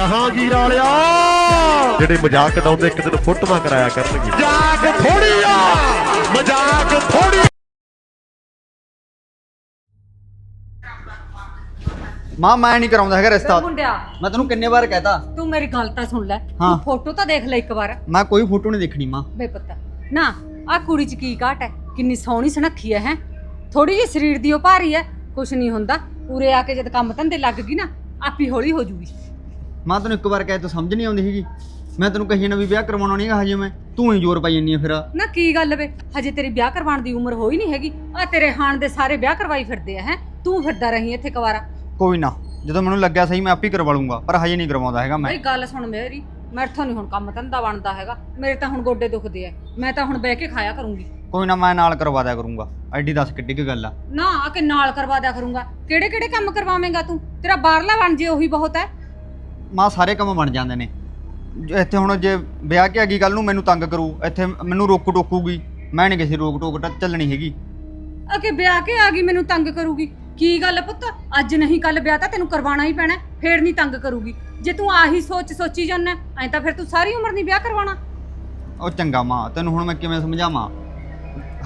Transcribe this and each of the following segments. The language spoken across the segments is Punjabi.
ਜਹਾਂਗੀਰ ਵਾਲਿਆ। ਜਿਹੜੇ ਮਜ਼ਾਕ ਉਡਾਉਂਦੇ ਇੱਕ ਦਿਨ ਫੋਟੋਆਂ ਕਰਾਇਆ ਕਰਨਗੇ। ਮਜ਼ਾਕ ਥੋੜੀ ਆ ਮਜ਼ਾਕ ਥੋੜੀ ਮਾਂ ਮੈਂ ਨਹੀਂ ਕਰਾਉਂਦਾ ਹੈਗਾ ਰਿਸ਼ਤਾ। ਮੁੰਡਿਆ। ਮੈਂ ਤੈਨੂੰ ਕਿੰਨੇ ਵਾਰ ਕਹਿਤਾ। ਤੂੰ ਮੇਰੀ ਗੱਲ ਤਾਂ ਸੁਣ ਲੈ। ਹਾਂ। ਤੂੰ ਫੋਟੋ ਤਾਂ ਦੇਖ ਲੈ ਇੱਕ ਵਾਰ। ਮੈਂ ਕੋਈ ਫੋਟੋ ਨਹੀਂ ਦੇਖਣੀ ਮਾਂ। ਬੇ ਪੁੱਤ ਨਾ ਆ ਕੁੜੀ ਚ ਕੀ ਘਾਟ ਹੈ? ਕਿੰਨੀ ਸੋਹਣੀ ਸੁਨੱਖੀ ਹੈ ਹੈ? ਥੋੜੀ ਜਿਹੀ ਸਰੀਰ ਦੀ ਉਹ ਭਾਰੀ ਹੈ ਕੁਛ ਨਹੀਂ ਹੁੰਦਾ। ਉਰੇ ਆ ਕੇ ਜਦ ਕੰਮ ਧੰਦੇ ਲੱਗ ਗਈ ਨਾ ਆਪੀ ਹੌਲੀ ਹੋ ਜੂਗੀ। ਮਾਂ ਤੈਨੂੰ ਇੱਕ ਵਾਰ ਕਹੇ ਤੂੰ ਸਮਝ ਨਹੀਂ ਆਉਂਦੀ ਹੈਗੀ। ਮੈਂ ਤੈਨੂੰ ਕਹੀ ਨਾ ਵੀ ਵਿਆਹ ਕਰਵਾਉਣਾ ਨਹੀਂ ਹੈਗਾ ਹਜੇ ਮੈਂ। ਤੂੰ ਹੀ ਜ਼ੋਰ ਪਾਈ ਜੰਨੀ ਆ ਫਿਰ। ਨਾ ਕੀ ਗੱਲ ਵੇ? ਹਜੇ ਤੇਰੀ ਵਿਆਹ ਕਰਵਾਉਣ ਦੀ ਉਮਰ ਹੋਈ ਨਹੀਂ ਹੈਗੀ। ਆ ਤੇਰੇ ਹਾਣ ਦੇ ਸਾਰੇ ਵਿਆਹ ਕਰਵਾਈ ਫਿਰਦੇ ਆ ਹੈ? ਤੂੰ ਫਿਰਦਾ ਰਹੀ ਇੱਥੇ ਕੁਵਾਰਾ ਕੋਈ ਨਾ ਜਦੋਂ ਮੈਨੂੰ ਲੱਗਿਆ ਸਹੀ ਮੈਂ ਆਪੇ ਹੀ ਕਰਵਾ ਲੂੰਗਾ ਪਰ ਹਜੇ ਨਹੀਂ ਕਰਵਾਉਂਦਾ ਹੈਗਾ ਮੈਂ। ਬਈ ਗੱਲ ਸੁਣ ਮੇਰੀ ਮੈਥੋਂ ਨਹੀਂ ਹੁਣ ਕੰਮ ਧੰਦਾ ਬਣਦਾ ਹੈਗਾ। ਮੇਰੇ ਤਾਂ ਹੁਣ ਗੋਡੇ ਦੁਖਦੇ ਆ। ਮੈਂ ਤਾਂ ਹੁਣ ਬਹਿ ਕੇ ਖਾਇਆ ਕਰੂੰਗੀ। ਕੋਈ ਨਾ ਮੈਂ ਨਾਲ ਕਰਵਾ ਦਿਆ ਕਰੂੰਗਾ। ਐਡੀ ਦੱਸ ਕਿੱਡੀ ਕੁ ਗੱਲ ਆ। ਨਾ ਆ ਕੇ ਨਾਲ ਕਰਵਾ ਦਿਆ ਕਰੂੰਗਾ। ਕਿਹੜੇ ਕਿਹੜੇ ਕੰਮ ਕਰਵਾਵੇਂਗਾ ਤੂੰ? ਤੇਰਾ ਬਾਹਰਲਾ ਬਣ ਜੇ ਉਹੀ ਬਹੁਤ ਹੈ। ਮਾਂ ਸਾਰੇ ਕੰਮ ਬਣ ਜਾਂਦੇ ਨੇ। ਜੇ ਇੱਥੇ ਹੁਣ ਜੇ ਵਿਆਹ ਕੇ ਆ ਗਈ ਕੱਲ ਨੂੰ ਮੈਨੂੰ ਤੰਗ ਕਰੂ। ਇੱਥੇ ਮੈਨੂੰ ਰੋਕ ਟੋਕੂਗੀ। ਮੈਂ ਨਹੀਂ ਕਿਸੇ ਰੋਕ ਟੋਕ ਟ- ਚੱਲਣੀ ਹੈਗੀ। ਆ ਕੇ ਵਿਆਹ ਕੇ ਆ ਗਈ ਮੈਨੂੰ ਤੰਗ ਕਰੂਗੀ। ਕੀ ਗੱਲ ਪੁੱਤ? ਅੱਜ ਨਹੀਂ ਕੱਲ ਵਿਆਹ ਤਾਂ ਤੈਨੂੰ ਕਰਵਾਉਣਾ ਹੀ ਪੈਣਾ ਫੇਰ ਨਹੀਂ ਤੰਗ ਕਰੂਗੀ। ਜੇ ਤੂੰ ਆਹੀ ਸੋਚ ਸੋਚੀ ਜਾਂਦਾ ਐ ਤਾਂ ਫਿਰ ਤੂੰ ਸਾਰੀ ਉਮਰ ਨਹੀਂ ਵਿਆਹ ਕਰਵਾਉਣਾ। ਉਹ ਚੰਗਾ ਮਾਂ ਤੈਨੂੰ ਹੁਣ ਮੈਂ ਕਿਵੇਂ ਸਮਝਾਵਾਂ?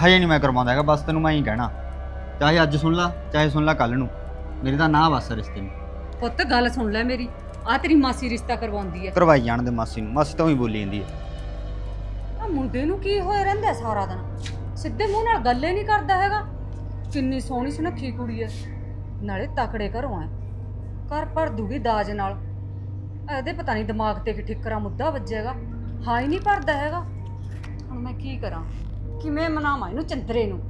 ਹਜੇ ਨਹੀਂ ਮੈਂ ਕਰਵਾਉਂਦਾ ਹੈਗਾ ਬਸ ਤੈਨੂੰ ਮੈਂ ਹੀ ਕਹਿਣਾ। ਚਾਹੇ ਅੱਜ ਸੁਣ ਲਾ ਚਾਹੇ ਸੁਣ ਲਾ ਕੱਲ ਨੂੰ। ਮੇਰੀ ਤਾਂ ਨਾ ਬਸ ਰਿਸ਼ਤੇ ਨੂੰ। ਪੁੱਤ ਗੱਲ ਸੁਣ ਲੈ ਮੇਰੀ। ਆ ਤੇਰੀ ਮਾਸੀ ਰਿਸ਼ਤਾ ਕਰਵਾਉਂਦੀ ਐ। ਕਰਵਾਈ ਜਾਣ ਦੇ ਮਾਸੀ ਨੂੰ। ਮਾਸੀ ਤਾਂ ਹੀ ਬੋਲੀ ਜਾਂਦੀ ਹੈ ਆ ਮੁੰਡੇ ਨੂੰ ਕੀ ਹੋਇਆ ਰਹਿੰਦਾ ਸਾਰਾ ਦਿਨ? ਸਿੱਧੇ ਮੂੰਹ ਨਾਲ ਗੱਲ ਹੀ ਨਹੀਂ ਕਰਦਾ ਹੈਗਾ। ਕਿੰਨੀ ਸੋਹਣੀ ਸੁਨੱਖੀ ਕੁੜੀ ਐ। ਨਾਲੇ ਤਕੜੇ ਘਰੋਂ ਐ। ਘਰ ਭਰ ਦੂਗੀ ਦਾਜ ਨਾਲ। ਇਹਦੇ ਪਤਾ ਨਹੀਂ ਦਿਮਾਗ ਤੇ ਕਿ ਠਿੱਕਰਾ ਮੁੱਦਾ ਵੱਜੇਗਾ। ਹਾਂ ਹੀ ਨਹੀਂ ਭਰਦਾ ਹੈਗਾ। ਹੁਣ ਮੈਂ ਕੀ ਕਰਾਂ? ਕਿਵੇਂ ਮਨਾਵਾਂ ਇਹਨੂੰ ਚੰਦਰੇ ਨੂੰ?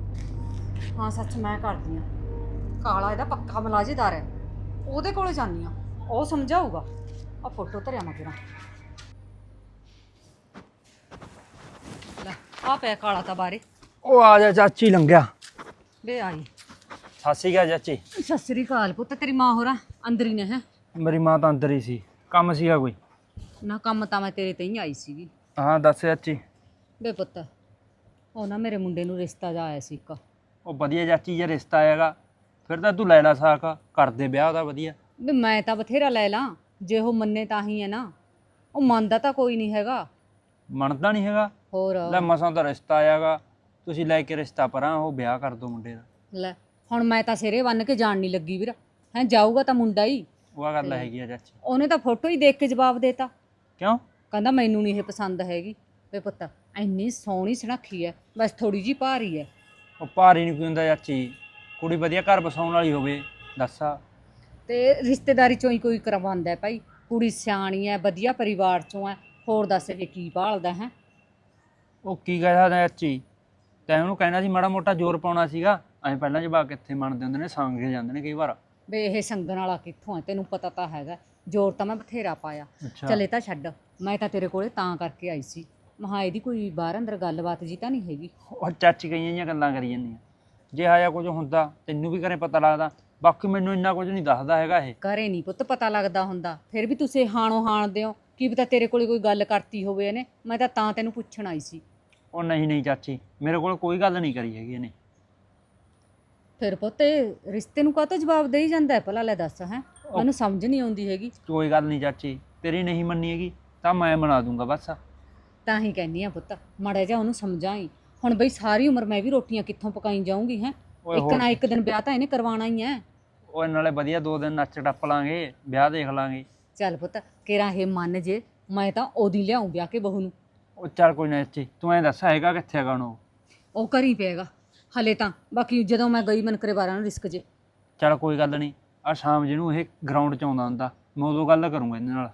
ਹਾਂ ਸੱਚ ਮੈਂ ਕਰਦੀ ਆ। ਕਾਲਾ ਇਹਦਾ ਪੱਕਾ ਮਲਾਜੇਦਾਰ ਹੈ ਉਹਦੇ ਕੋਲੇ ਜਾਂਦੀ ਆ। ਉਹ ਸਮਝਾਊਗਾ। ਆ ਫੋਟੋ ਧਰਿਆ ਮੈਂ ਕਿਰਾ ਲੈ ਆ ਪਿਆ ਕਾਲਾ ਤਾਂ ਬਾਰੇ ਉਹ ਆ ਜਾ ਚਾਚੀ ਲੰਘਿਆ। ਵੇ ਆਈ। ਸਤਿ ਸ਼੍ਰੀ ਅਕਾਲ ਚਾਚੀ। ਸਤਿ ਸ੍ਰੀ ਅਕਾਲ ਪੁੱਤ ਤੇਰੀ ਮਾਂ ਹੋਰਾਂ ਅੰਦਰ ਹੀ ਨੇ ਹੈ? ਮੇਰੀ ਮਾਂ ਤਾਂ ਅੰਦਰ ਹੀ ਸੀ। ਕੰਮ ਸੀਗਾ ਕੋਈ? ਨਾ ਕੰਮ ਤਾਂ ਮੈਂ ਤੇਰੇ ਤੇ ਹੀ ਆਈ ਸੀਗੀ। ਹਾਂ ਦੱਸ ਚਾਚੀ। ਵੇ ਪੁੱਤ ਉਹ ਨਾ ਮੇਰੇ ਮੁੰਡੇ ਨੂੰ ਰਿਸ਼ਤਾ ਜਾ ਆਇਆ ਸੀ ਇੱਕ। ਉਹ ਵਧੀਆ ਚਾਚੀ ਜੇ ਰਿਸ਼ਤਾ ਆਏਗਾ ਫਿਰ ਤਾਂ ਤੂੰ ਲੈ ਲੈ ਸਾਕ। ਕਰਦੇ ਵਿਆਹ ਦਾ ਵਧੀਆ। ਵੀ ਮੈਂ ਤਾਂ ਬਥੇਰਾ ਲੈ ਲਾਂ ਜੇ ਉਹ ਮੰਨੇ ਤਾਂ ਹੀ ਹੈ ਨਾ। ਉਹ ਮੰਨਦਾ ਤਾਂ ਕੋਈ ਨਹੀਂ ਹੈਗਾ। ਮੰਨਦਾ ਨਹੀਂ ਹੈਗਾ। ਹੋਰ। ਲੈ ਮਸਾਂ ਤਾਂ ਰਿਸ਼ਤਾ ਆਏਗਾ ਤੁਸੀਂ ਲੈ ਕੇ ਰਿਸ਼ਤਾ ਪਰਾਂ ਉਹ ਵਿਆਹ ਕਰ ਦੋ ਮੁੰਡੇ ਦਾ। ਲੈ ਹੁਣ ਮੈਂ ਤਾਂ ਸਿਰੇ ਬੰਨ ਕੇ ਜਾਣ ਨਹੀਂ ਲੱਗੀ ਵੀਰ। ਹੈ ਜਾਊਗਾ ਤਾਂ ਮੁੰਡਾ ਹੀ। ਉਹ ਗੱਲ ਹੈਗੀ ਆ ਚਾਚੀ। ਉਹਨੇ ਤਾਂ ਫੋਟੋ ਹੀ ਦੇਖ ਕੇ ਜਵਾਬ ਦੇਤਾ। ਕਿਉਂ? ਕਹਿੰਦਾ ਮੈਨੂੰ ਨਹੀਂ ਇਹ ਪਸੰਦ ਹੈਗੀ। ਵੇ ਪੁੱਤ ਇੰਨੀ ਸੋਹਣੀ ਸੁਨੱਖੀ ਹੈ ਬਸ ਥੋੜੀ ਜੀ ਭਾਰੀ ਹੈ। ਉਹ ਭਾਰੀ ਨਹੀਂ ਕੋਈ ਹੁੰਦਾ ਚਾਚੀ। ਕੁੜੀ ਵਧੀਆ ਘਰ ਬਸਾਉਣ ਵਾਲੀ ਹੋਵੇ ਦੱਸਾ ਤੇ ਰਿਸ਼ਤੇਦਾਰੀ ਚੋਂ ਹੀ ਕੋਈ ਕਰਵਾਉਂਦਾ ਹੈ ਭਾਈ। ਕੁੜੀ ਸਿਆਣੀ ਹੈ ਵਧੀਆ ਪਰਿਵਾਰ ਚੋਂ ਹੈ। ਹੋਰ ਦੱਸ ਇਹ ਕੀ ਭਾਲਦਾ ਹੈ? ਉਹ ਕੀ ਕਹਿਆ ਚਾਚੀ ਤੈਨੂੰ ਉਹਨੂੰ ਕਹਿਣਾ ਸੀ ਮਾੜਾ ਮੋਟਾ ਜ਼ੋਰ ਪਾਉਣਾ ਸੀਗਾ। ਐਂ ਪਹਿਲਾਂ ਜਵਾਕ ਕਿੱਥੇ ਮੰਨਦੇ ਹੁੰਦੇ ਨੇ ਸੰਗ ਕੇ ਜਾਂਦੇ ਨੇ ਕਈ ਵਾਰ। ਵੇ ਇਹ ਸੰਗਣ ਵਾਲਾ ਕਿੱਥੋਂ ਹੈ? ਤੈਨੂੰ ਪਤਾ ਤਾਂ ਹੈਗਾ। ਜ਼ੋਰ ਤਾਂ ਮੈਂ ਬਥੇਰਾ ਪਾਇਆ। ਅੱਛਾ। ਚਲੇ ਤਾਂ ਛੱਡ। ਮੈਂ ਤਾਂ ਤੇਰੇ ਕੋਲੇ ਤਾਂ ਕਰਕੇ ਆਈ ਸੀ। ਮਹਾ ਇਹਦੀ ਕੋਈ ਬਾਹਰ ਅੰਦਰ ਗੱਲਬਾਤ ਜੀ ਤਾਂ ਨਹੀਂ ਹੈਗੀ। ਉਹ ਚਾਚੀ ਕਈਆਂ ਜੀਆਂ ਗੱਲਾਂ ਕਰੀ ਜਾਂਦੀਆਂ। ਜੇ ਆਇਆ ਕੁਝ ਹੁੰਦਾ ਤੈਨੂੰ ਵੀ ਘਰੇ ਪਤਾ ਲੱਗਦਾ। ਬਾਕੀ ਮੈਨੂੰ ਇੰਨਾ ਕੁਝ ਨਹੀਂ ਦੱਸਦਾ ਹੈਗਾ ਇਹ। ਘਰੇ ਨਹੀਂ ਪੁੱਤ ਪਤਾ ਲੱਗਦਾ ਹੁੰਦਾ। ਫਿਰ ਵੀ ਤੁਸੀਂ ਹਾਣੋ ਹਾਣਦੇ ਹੋ ਕੀ ਪਤਾ ਤੇਰੇ ਕੋਲੇ ਕੋਈ ਗੱਲ ਕਰਤੀ ਹੋਵੇ ਇਹਨੇ। ਮੈਂ ਤਾਂ ਤਾਂ ਤੈਨੂੰ ਪੁੱਛਣ ਆਈ ਸੀ। ਉਹ ਨਹੀਂ ਨਹੀਂ ਚਾਚੀ। ਮੇਰੇ ਕੋਲ ਕੋਈ ਗੱਲ ਨਹੀਂ ਕਰੀ ਹੈਗੀ ਇਹਨੇ। ਫਿਰ ਪੁੱਤ ਇਹ ਰਿਸ਼ਤੇ ਨੂੰ ਕਾਹਤੋਂ ਜਵਾਬ ਦੇਈ ਜਾਂਦਾ ਹੈ? ਭਲਾ ਲੈ ਦੱਸ ਹੈ? ਮੈਨੂੰ ਸਮਝ ਨਹੀਂ ਆਉਂਦੀ ਹੈਗੀ। ਕੋਈ ਗੱਲ ਨਹੀਂ ਚਾਚੀ। ਤੇਰੀ ਨਹੀਂ ਮੰਨੀ ਹੈਗੀ ਤਾਂ ਮੈਂ ਮਨਾ ਦੂੰਗਾ ਬਸ। ਤਾਂ ਹੀ ਕਹਿੰਦੀ ਆ ਪੁੱਤ ਮਾੜਾ ਜਿਹਾ ਉਹਨੂੰ ਸਮਝਾਈ। ਹੁਣ ਬਈ ਸਾਰੀ ਉਮਰ ਮੈਂ ਵੀ ਰੋਟੀਆਂ ਕਿੱਥੋਂ ਪਕਾਈ ਜਾਊਂਗੀ ਹੈ? ਇੱਕ ਨਾ ਇੱਕ ਦਿਨ ਵਿਆਹ ਤਾਂ ਇਹਨੇ ਕਰਵਾਉਣਾ ਹੀ ਹੈ। ਉਹ ਨਾਲੇ ਵਧੀਆ ਦੋ ਦਿਨ ਨੱਚ ਟੱਪ ਲਾਂਗੇ ਵਿਆਹ ਦੇਖ ਲਾਂਗੇ। ਚੱਲ ਪੁੱਤ ਕਿਰਾ ਇਹ ਮੰਨ ਜੇ ਮੈਂ ਤਾਂ ਉਹਦੀ ਲਿਆਉਂ ਵਿਆਹ ਕੇ ਬਹੂ ਨੂੰ। ਉਹ ਚੱਲ ਕੋਈ ਨਾ ਚਾਚੀ ਤੂੰ ਐਂ ਦੱਸ ਹੈਗਾ ਕਿੱਥੇ ਹੈਗਾ ਹੁਣ ਉਹ ਕਰੀ ਪਏਗਾ ਹਲੇ ਤਾਂ। ਬਾਕੀ ਜਦੋਂ ਮੈਂ ਗਈ ਮਨ ਕਰੇ ਬਾਰਾਂ ਨੂੰ ਰਿਸਕ ਜੇ। ਚੱਲ ਕੋਈ ਗੱਲ ਨਹੀਂ ਆ ਸ਼ਾਮ ਜਿਹਨੂੰ ਇਹ ਗਰਾਊਂਡ 'ਚ ਆਉਂਦਾ ਹੁੰਦਾ ਮੈਂ ਉਦੋਂ ਗੱਲ ਕਰੂੰਗਾ ਇਹਦੇ ਨਾਲ।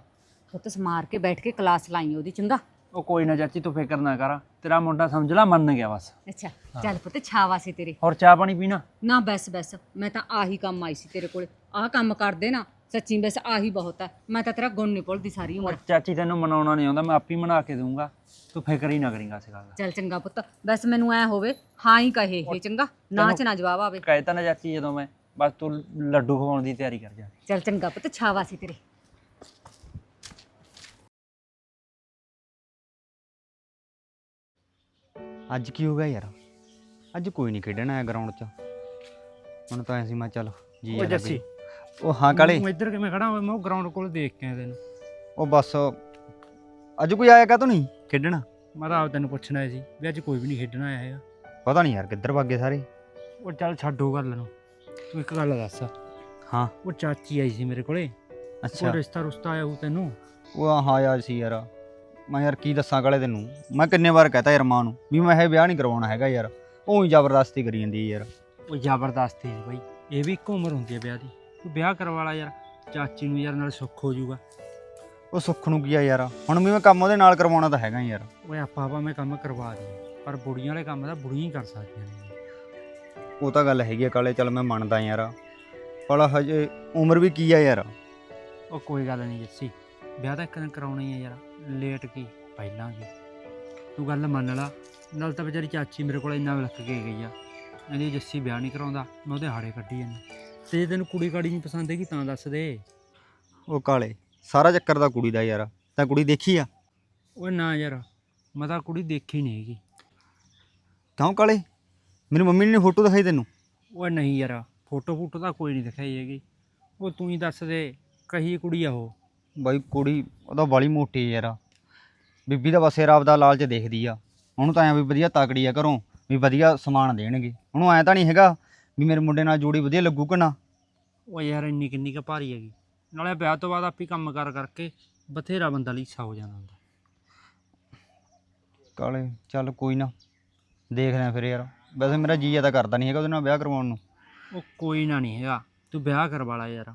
ਪੁੱਤ ਸਮਾਰ ਕੇ ਬੈਠ ਕੇ ਕਲਾਸ ਲਾਈ ਉਹਦੀ ਚੰਗਾ। ਉਹ ਕੋਈ ਨਾ ਚਾਚੀ ਤੂੰ ਫਿਕਰ ਨਾ ਕਰ ਤੇਰਾ ਮੁੰਡਾ ਸਮਝ ਲਾ ਮੰਨ ਗਿਆ ਬਸ। ਅੱਛਾ ਚੱਲ ਪੁੱਤ ਛਾਵਾ ਸੀ ਤੇਰੇ। ਹੋਰ ਚਾਹ ਪਾਣੀ ਪੀਣਾ? ਨਾ ਬਸ ਬਸ ਮੈਂ ਤਾਂ ਆਹੀ ਕੰਮ ਆਈ ਸੀ ਤੇਰੇ ਕੋਲੇ। ਆਹ ਕੰਮ ਕਰਦੇ ਨਾ ਸੱਚੀ ਬਸ ਆਹੀ ਬਹੁਤ ਹੈ ਮੈਂ ਤਾਂ ਤੇਰਾ ਗੁਣ ਨਹੀਂ ਭੁੱਲਦੀ ਸਾਰੀ ਉਮਰ। ਚਾਚੀ ਤੈਨੂੰ ਮਨਾਉਣਾ ਨਹੀਂ ਆਉਂਦਾ ਮੈਂ ਆਪੇ ਹੀ ਮਨਾ ਕੇ ਦਊਂਗਾ। ਤੂੰ ਫਿਕਰ ਹੀ ਨਾ ਕਰੀਂਗਾ ਇਸ ਗੱਲ ਦਾ। ਚੱਲ ਚੰਗਾ ਪੁੱਤ ਬਸ ਮੈਨੂੰ ਐ ਹੋਵੇ ਹਾਂ ਹੀ ਕਹੇ ਇਹ ਚੰਗਾ। ਨਾ ਚ ਨਾ ਜਵਾਬ ਆਵੇ। ਕਹਿ ਤਾ ਨਾ ਚਾਚੀ ਜਦੋਂ ਮੈਂ ਬਸ ਤੂੰ ਲੱਡੂ ਖਵਾਉਣ ਦੀ ਤਿਆਰੀ ਕਰ ਜਾ। ਚੱਲ ਚੰਗਾ ਪੁੱਤ ਛਾਵਾ ਸੀ ਤੇਰੇ। ਅੱਜ ਕੀ ਹੋ ਗਿਆ ਯਾਰ? ਅੱਜ ਕੋਈ ਨਹੀਂ ਖੇਡਣ ਆਇਆ ਗਰਾਊਂਡ 'ਚ। ਹੁਣ ਤਾਂ ਐਸੀ ਮੈਂ ਚੱਲ ਜੀ ਲੱਗ ਜੱਸੀ। ਉਹ ਹਾਂ ਕਾਲੇ। ਤੂੰ ਇੱਧਰ ਕਿਵੇਂ ਖੜਾ ਹੋਇਆ ਮੈਂ ਉਹ ਗਰਾਊਂਡ ਕੋਲ ਦੇਖ ਕੇ ਆਇਆ ਤੈਨੂੰ। ਉਹ ਬਸ। ਅੱਜ ਕੋਈ ਆਇਆ ਕਾ ਤੂੰ ਨਹੀਂ ਖੇਡਣ? ਮੈਂ ਤਾਂ ਆਪ ਤੈਨੂੰ ਪੁੱਛਣਾ ਆਇਆ ਸੀ ਵੀ ਅੱਜ ਕੋਈ ਵੀ ਨਹੀਂ ਖੇਡਣ ਆਇਆ ਹੈਗਾ। ਪਤਾ ਨਹੀਂ ਯਾਰ ਕਿੱਧਰ ਭੱਗੇ ਸਾਰੇ। ਉਹ ਚੱਲ ਛੱਡੋ ਗੱਲ ਨੂੰ। ਤੂੰ ਇੱਕ ਗੱਲ ਦੱਸ। ਹਾਂ। ਉਹ ਚਾਚੀ ਆਈ ਸੀ ਮੇਰੇ ਕੋਲੇ। ਅੱਛਾ। ਕੋਈ ਰਿਸ਼ਤਾ ਰੁਸ਼ਤਾ ਆਇਆ ਉਹ ਤੈਨੂੰ। ਉਹ ਹਾਂ ਯਾਰ ਸੀ ਯਾਰ। ਮੈਂ ਯਾਰ ਕੀ ਦੱਸਾਂ ਕਾਲੇ ਤੈਨੂੰ? ਮੈਂ ਕਿੰਨੇ ਵਾਰ ਕਹਤਾ ਯਾਰ ਮਾਂ ਨੂੰ ਵੀ ਮੈਂ ਇਹ ਵਿਆਹ ਨਹੀਂ ਕਰਵਾਉਣਾ ਹੈਗਾ ਯਾਰ। ਉਹ ਹੀ ਜ਼ਬਰਦਸਤੀ ਕਰੀ ਜਾਂਦੀ ਹੈ ਯਾਰ। ਉਹ ਜ਼ਬਰਦਸਤੀ ਸੀ ਬਾਈ। ਇਹ ਵੀ ਇੱਕ ਉਮਰ ਹੁੰਦੀ ਹੈ ਵਿਆਹ ਦੀ। ਤੂੰ ਵਿਆਹ ਕਰਵਾ ਲਾ ਯਾਰ। ਚਾਚੀ ਨੂੰ ਯਾਰ ਨਾਲ ਸੁੱਖ ਹੋ ਜਾਊਗਾ। ਉਹ ਸੁੱਖ ਨੂੰ ਕੀ ਆ ਯਾਰ? ਹੁਣ ਵੀ ਮੈਂ ਕੰਮ ਉਹਦੇ ਨਾਲ ਕਰਵਾਉਣਾ ਤਾਂ ਹੈਗਾ ਯਾਰ। ਓਏ ਆਪਾਂ ਭਾਵੇਂ ਕੰਮ ਕਰਵਾ ਦਈਏ। ਪਰ ਬੁੜੀਆਂ ਵਾਲੇ ਕੰਮ ਤਾਂ ਬੁੜੀਆਂ ਹੀ ਕਰ ਸਕਦੀਆਂ ਨੇ। ਉਹ ਤਾਂ ਗੱਲ ਹੈਗੀ ਆ ਕਾਲੇ ਚੱਲ ਮੈਂ ਮੰਨਦਾ ਯਾਰ। ਪਰ ਹਜੇ ਉਮਰ ਵੀ ਕੀ ਆ ਯਾਰ? ਉਹ ਕੋਈ ਗੱਲ ਨਹੀਂ ਜੱਸੀ। ਵਿਆਹ ਤਾਂ ਇੱਕ ਦਿਨ ਕਰਾਉਣਾ ਹੀ ਹੈ ਯਾਰ। ਲੇਟ ਕੀ ਪਹਿਲਾਂ ਕੀ ਤੂੰ ਗੱਲ ਮੰਨ ਲਾ ਨਾਲ ਤਾਂ ਵਿਚਾਰੀ ਚਾਚੀ ਮੇਰੇ ਕੋਲ ਇੰਨਾ ਵਿਲਕ ਕੇ ਗਈ ਆ। ਕਹਿੰਦੀ ਜੱਸੀ ਵਿਆਹ ਨਹੀਂ ਕਰਾਉਂਦਾ ਮੈਂ ਉਹਦੇ ਹਾੜੇ ਕੱਢੀ ਜਾਂਦਾ। ਤੇ ਤੈਨੂੰ ਕੁੜੀ ਕਾੜੀ ਨਹੀਂ ਪਸੰਦ ਹੈਗੀ ਤਾਂ ਦੱਸ ਦੇ। ਉਹ ਕਾਲੇ ਸਾਰਾ ਚੱਕਰ ਦਾ ਕੁੜੀ ਦਾ ਯਾਰ ਤਾਂ ਕੁੜੀ ਦੇਖੀ ਆ? ਓਏ ਨਾ ਯਾਰ ਮੈਂ ਤਾਂ ਕੁੜੀ ਦੇਖੀ ਨਹੀਂ ਹੈਗੀ। ਕਿਉਂ ਕਾਲੇ? ਮੇਰੀ ਮੰਮੀ ਨੇ ਫੋਟੋ ਦਿਖਾਈ ਤੈਨੂੰ? ਓਏ ਨਹੀਂ ਯਾਰ ਫੋਟੋ ਫੋਟੋ ਤਾਂ ਕੋਈ ਨਹੀਂ ਦਿਖਾਈ ਹੈਗੀ। ਉਹ ਤੂੰ ਹੀ ਦੱਸ ਦੇ ਕਹੀ ਕੁੜੀ ਆ ਉਹ? ਬਾਈ ਕੁੜੀ ਉਹਦਾ ਬਾਲੀ ਮੋਟੀ ਯਾਰ। ਬੀਬੀ ਦਾ ਬਸ ਯਾਰ ਆਪਦਾ ਲਾਲਚ ਦੇਖਦੀ ਆ। ਉਹਨੂੰ ਤਾਂ ਐਂ ਵੀ ਵਧੀਆ ਤਾਕੜੀ ਆ ਘਰੋਂ ਵੀ ਵਧੀਆ ਸਮਾਨ ਦੇਣਗੇ। ਉਹਨੂੰ ਐਂ ਤਾਂ ਨਹੀਂ ਹੈਗਾ ਵੀ ਮੇਰੇ ਮੁੰਡੇ ਨਾਲ ਜੋੜੀ ਵਧੀਆ ਲੱਗੂ ਕਿ ਨਾ। ਉਹ ਯਾਰ ਇੰਨੀ ਕਿੰਨੀ ਕੁ ਭਾਰੀ ਹੈਗੀ। ਨਾਲੇ ਵਿਆਹ ਤੋਂ ਬਾਅਦ ਆਪੀ ਕੰਮ ਕਰ ਕਰਕੇ ਬਥੇਰਾ ਬੰਦਾ ਲੀਸਾ ਹੋ ਜਾਂਦਾ ਹੁੰਦਾ। ਕਾਲੇ ਚੱਲ ਕੋਈ ਨਾ ਦੇਖਦੇ ਆ ਫਿਰ ਯਾਰ। ਵੈਸੇ ਮੇਰਾ ਜੀ ਤਾਂ ਕਰਦਾ ਨਹੀਂ ਹੈਗਾ ਉਹਦੇ ਨਾਲ ਵਿਆਹ ਕਰਵਾਉਣ ਨੂੰ। ਉਹ ਕੋਈ ਨਾ ਨਹੀਂ ਹੈਗਾ। ਤੂੰ ਵਿਆਹ ਕਰਵਾ ਲਾ ਯਾਰ।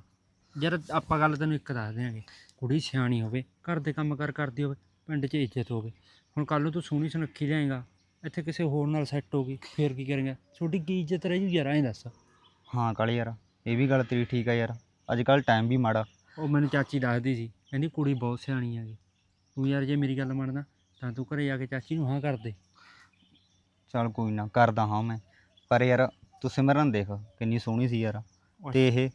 ਯਾਰ ਆਪਾਂ ਗੱਲ ਤੈਨੂੰ ਇੱਕ ਦੱਸ ਦਿਆਂਗੇ। ਕੁੜੀ ਸਿਆਣੀ ਹੋਵੇ ਘਰ ਦੇ ਕੰਮ ਕਰ ਕਰਦੀ ਹੋਵੇ ਪਿੰਡ 'ਚ ਇੱਜ਼ਤ ਹੋਵੇ। ਹੁਣ ਕੱਲ ਨੂੰ ਤੂੰ ਸੋਹਣੀ ਸੁਨੱਖੀ ਲਿਆਏਗਾ ਇੱਥੇ ਕਿਸੇ ਹੋਰ ਨਾਲ ਸੈੱਟ ਹੋ ਗਈ ਫੇਰ ਕੀ ਕਰੇਂਗਾ? ਛੋਟੀ ਕੀ ਇੱਜ਼ਤ ਰਹਿ ਜੂ ਯਾਰ ਐਂ ਦੱਸ। ਹਾਂ ਕਾਲੇ ਯਾਰ ਇਹ ਵੀ ਗੱਲ ਤੇਰੀ ਠੀਕ ਆ ਯਾਰ। ਅੱਜ ਕੱਲ ਟਾਈਮ ਵੀ ਮਾੜਾ। ਉਹ ਮੈਨੂੰ ਚਾਚੀ ਦੱਸਦੀ ਸੀ ਕਹਿੰਦੀ ਕੁੜੀ ਬਹੁਤ ਸਿਆਣੀ ਹੈਗੀ। ਤੂੰ ਯਾਰ ਜੇ ਮੇਰੀ ਗੱਲ ਮੰਨਦਾ ਤਾਂ ਤੂੰ ਘਰੇ ਜਾ ਕੇ ਚਾਚੀ ਨੂੰ ਹਾਂ ਕਰ ਦੇ। ਚੱਲ ਕੋਈ ਨਾ ਕਰਦਾ ਹਾਂ ਮੈਂ। ਪਰ ਯਾਰ ਤੂੰ ਸਿਮਰਨ ਦੇਖ ਕਿੰਨੀ ਸੋਹਣੀ ਸੀ ਯਾਰ। ਤੇ ਇਹ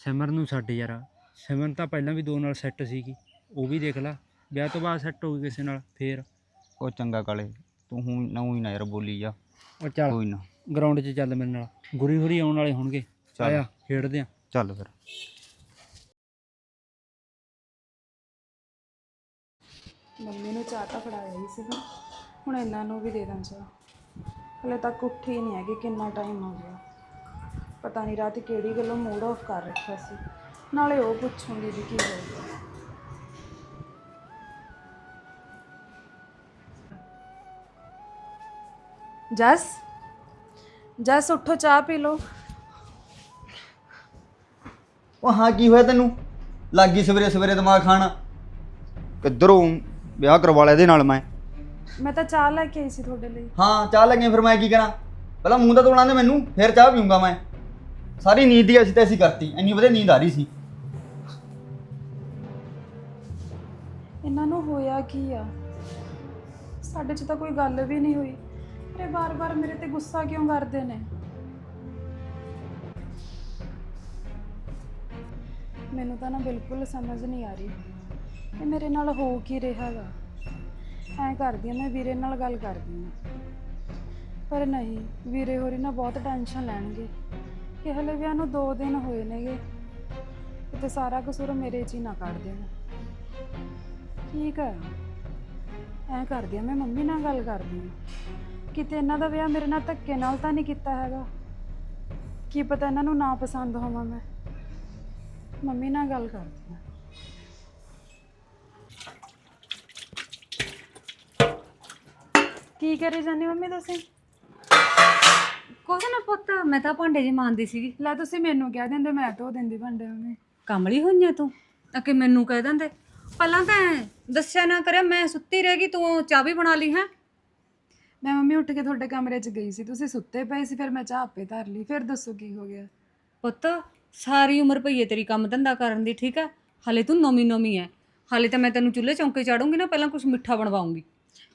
ਸਿਮਰਨ ਨੂੰ ਛੱਡ ਯਾਰ। ਸਿਮਰਨ ਤਾਂ ਪਹਿਲਾਂ ਵੀ ਦੋ ਨਾਲ ਸੈੱਟ ਸੀਗੀ ਉਹ ਵੀ ਦੇਖ ਲੈ ਵਿਆਹ ਤੋਂ ਬਾਅਦ ਸੈੱਟ ਹੋ ਗਈ ਕਿਸੇ ਨਾਲ ਫੇਰ। ਉਹ ਚੰਗਾ ਕਾਲੇ ਤੂੰ ਹੁਣ ਨਾ ਹੀ ਨਾ ਯਾਰ ਬੋਲੀ ਜਾ। ਉਹ ਚੱਲ ਕੋਈ ਨਾ। ਗਰਾਊਂਡ 'ਚ ਚੱਲ ਮੇਰੇ ਨਾਲ ਗੁਰੀ ਹੁਰੀ ਆਉਣ ਵਾਲੇ ਹੋਣਗੇ। ਚੱਲ। ਆਇਆ ਖੇਡਦੇ ਆ। ਚੱਲ ਫਿਰ। ਮੰਮੀ ਨੂੰ ਚਾਹ ਤਾਂ ਫੜਾਇਆ ਹੀ ਸੀਗਾ ਹੁਣ ਇਹਨਾਂ ਨੂੰ ਵੀ ਦੇ ਦਾਂ ਚਾਹ। ਹਲੇ ਤੱਕ ਉੱਠੇ ਨਹੀਂ ਹੈਗੇ ਕਿੰਨਾ ਟਾਈਮ ਹੋ ਗਿਆ। ਪਤਾ ਨਹੀਂ ਰਾਤ ਕਿਹੜੀ ਗੱਲੋਂ ਮੂਡ ਆਫ ਕਰ ਰੱਖਿਆ ਸੀ। ਨਾਲੇ ਉਹ ਪੁੱਛੂੰਗੀ ਵੀ ਕੀ ਹੋਇਆ ਜਸ ਜਸ ਉੱਠੋ ਚਾਹ ਪੀ ਲਓ। ਉਹ ਹਾਂ ਕੀ ਹੋਇਆ ਤੈਨੂੰ? ਲੱਗੀ ਸਵੇਰੇ ਸਵੇਰੇ ਦਿਮਾਗ ਖਾਣ। ਕਿੱਧਰੋਂ ਵਿਆਹ ਕਰਵਾ ਲਿਆ ਇਹਦੇ ਨਾਲ ਮੈਂ? ਮੈਂ ਤਾਂ ਚਾਹ ਲੈ ਕੇ ਆਈ ਸੀ ਤੁਹਾਡੇ ਲਈ। ਹਾਂ ਚਾਹ ਲੱਗੇ ਫਿਰ ਮੈਂ ਕੀ ਕਰਾਂ? ਪਹਿਲਾਂ ਮੂੰਹ ਤਾਂ ਧੋਣਾ ਦੇ ਮੈਨੂੰ ਫਿਰ ਚਾਹ ਪੀਊਂਗਾ ਮੈਂ। ਸਾਰੀ ਨੀਂਦ ਦੀ ਅਸੀਂ ਤੇ ਅਸੀਂ ਕਰਤੀ, ਇੰਨੀ ਵਧੀਆ ਨੀਂਦ ਆ ਰਹੀ ਸੀ। ਇਹਨਾਂ ਨੂੰ ਹੋਇਆ ਕੀ ਆ? ਸਾਡੇ 'ਚ ਤਾਂ ਕੋਈ ਗੱਲ ਵੀ ਨਹੀਂ ਹੋਈ। ਇਹ ਬਾਰ-ਬਾਰ ਮੇਰੇ ਤੇ ਗੁੱਸਾ ਕਿਉਂ ਕਰਦੇ ਨੇ? ਮੈਨੂੰ ਤਾਂ ਨਾ ਬਿਲਕੁਲ ਸਮਝ ਨਹੀਂ ਆ ਰਹੀ ਕਿ ਮੇਰੇ ਨਾਲ ਹੋ ਕੀ ਰਿਹਾ ਗਾ। ਐਂ ਕਰਦੀ ਆ, ਮੈਂ ਵੀਰੇ ਨਾਲ ਗੱਲ ਕਰਦੀ ਆ। ਪਰ ਨਹੀਂ, ਵੀਰੇ ਹੋਰੀ ਨਾ ਬਹੁਤ ਟੈਨਸ਼ਨ ਲੈਣਗੇ। ਕਿ ਹਲੇ ਵਿਆਹ ਨੂੰ 2 ਦਿਨ ਹੋਏ ਨੇਗੇ। ਤੇ ਸਾਰਾ ਕਸੂਰ ਮੇਰੇ 'ਚ ਹੀ ਨਾ ਕੱਢ ਦੇਣ ਠੀਕ ਹੈ ਐ ਕਰਦੀ ਆ, ਮੈਂ ਮੰਮੀ ਨਾਲ ਗੱਲ ਕਰਦੀ ਆ। ਕਿਤੇ ਇਹਨਾਂ ਦਾ ਵਿਆਹ ਮੇਰੇ ਨਾਲ ਧੱਕੇ ਨਾਲ ਤਾਂ ਨਹੀਂ ਕੀਤਾ ਹੈਗਾ। ਕੀ ਪਤਾ ਇਹਨਾਂ ਨੂੰ ਨਾ ਪਸੰਦ ਹੋਵਾਂ ਮੈਂ। ਮੰਮੀ ਨਾਲ ਗੱਲ ਕਰਦੀ ਆ। ਕੀ ਕਰੀ ਜਾਂਦੇ ਮੰਮੀ ਤੁਸੀਂ? ਕੁਛ ਨਾ ਪੁੱਤ ਮੈਂ ਤਾਂ ਭਾਂਡੇ ਜੀ ਮਾਂਦੀ ਸੀਗੀ। ਲੈ ਤੁਸੀਂ ਮੈਨੂੰ ਕਹਿ ਦਿੰਦੇ ਮੈਂ ਧੋ ਦਿੰਦੀ ਭਾਂਡੇ ਮੰਮੀ ਕਮਲੀ ਹੋਈਆਂ ਤੂੰ? ਤਾਂ ਕਿ ਮੈਨੂੰ ਕਹਿ ਦਿੰਦੇ। ਪਹਿਲਾਂ ਤਾਂ ਦੱਸਿਆ ਨਾ ਕਰਿਆ ਮੈਂ ਸੁੱਤੀ ਰਹਿ ਗਈ ਤੂੰ ਚਾਹ ਵੀ ਬਣਾ ਲਈ ਹੈ? ਮੈਂ ਮੰਮੀ ਉੱਠ ਕੇ ਤੁਹਾਡੇ ਕਮਰੇ 'ਚ ਗਈ ਸੀ ਤੁਸੀਂ ਸੁੱਤੇ ਪਏ ਸੀ ਫਿਰ ਮੈਂ ਚਾਹ ਆਪੇ ਧਰ ਲਈ ਫਿਰ ਦੱਸੋ ਕੀ ਹੋ ਗਿਆ? ਪੁੱਤ ਸਾਰੀ ਉਮਰ ਪਈ ਹੈ ਤੇਰੀ ਕੰਮ ਧੰਦਾ ਕਰਨ ਦੀ ਠੀਕ ਹੈ ਹਲੇ ਤੂੰ ਨਵੀਂ ਨਵੀਂ ਹੈ ਹਲੇ ਤਾਂ ਮੈਂ ਤੈਨੂੰ ਚੁੱਲ੍ਹੇ ਚੌਂਕੇ ਚਾੜੂੰਗੀ ਨਾ ਪਹਿਲਾਂ ਕੁਝ ਮਿੱਠਾ ਬਣਵਾਉਂਗੀ।